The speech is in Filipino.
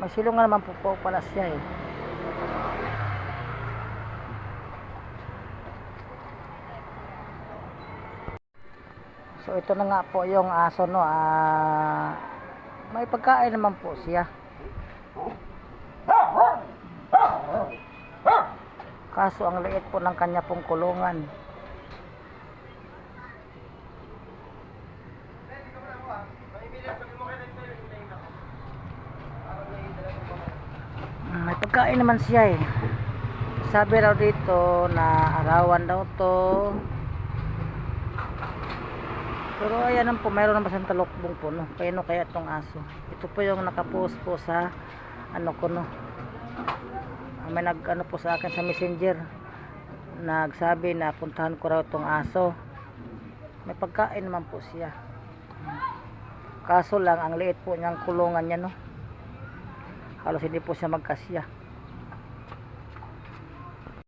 May silungan naman po, po pala siya eh. So ito na nga po yung aso no. Ah, may pagkain naman po siya. Kaso ang liit po ng kanya pong kulungan. Mm, May pagkain naman siya eh. Sabi raw dito na arawan daw to. Pero ayan po, mayroon naman siyang talokbong po, no? Kaya kaya itong aso. Ito po yung nakapost po sa, ano ko, no? Ah, May nag, ano po sa akin sa messenger. Nagsabi na puntahan ko raw itong aso. May pagkain naman po siya. Kaso lang, ang liit po niyang kulungan niya, no? Halos hindi po siya magkasya.